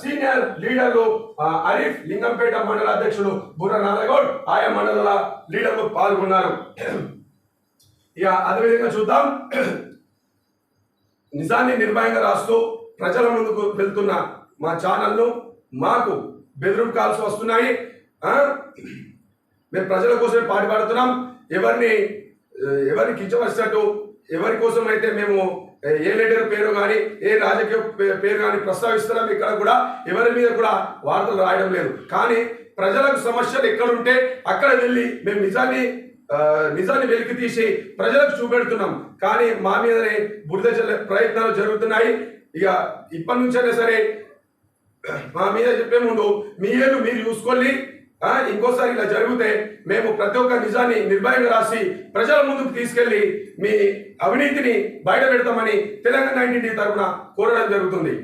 Senior లీడర్లు అరీఫ్ లింగంపేట మండల అధ్యక్షుడు బుర్ర నారాయణగౌడ్ ఆయా మండల లీడర్లు పాల్గొన్నారు. ఇక అదేవిధంగా చూద్దాం. నిజాన్ని నిర్భయంగా రాస్తూ ప్రజల ముందుకు వెళ్తున్న మా ఛానల్ను మాకు బెదిరింపు కాల్స్ వస్తున్నాయి. మేము ప్రజల కోసమే పాటుపడుతున్నాం ఎవరిని ఎవరిని కించవరిచినట్టు ఎవరి కోసం అయితే మేము ఏ, లీడర్ పేరు కానీ ఏ రాజకీయ పే- పేరు కానీ ప్రస్తావిస్తున్నాం ఇక్కడ కూడా ఎవరి మీద కూడా వార్తలు రాయడం లేదు. కానీ ప్రజలకు సమస్యలు ఎక్కడుంటే అక్కడ వెళ్ళి మేము నిజాన్ని నిజాన్ని వెలికి తీసి ప్రజలకు చూపెడుతున్నాం. కానీ మా మీదనే బురద చల్లే ప్రయత్నాలు జరుగుతున్నాయి. ఇక ఇప్పటి నుంచైనా సరే మా మీద చెప్పే ముందు మీ ఏళ్ళు మీరు చూసుకొని ఇంకోసారి ఇలా జరిగితే మేము ప్రతి ఒక్క నిజాన్ని నిర్భయంగా రాసి ప్రజల ముందుకు తీసుకెళ్ళి మీ అవినీతిని బయట పెడతామని తెలంగాణ ఇంటింటి తరఫున కోరడం జరుగుతుంది.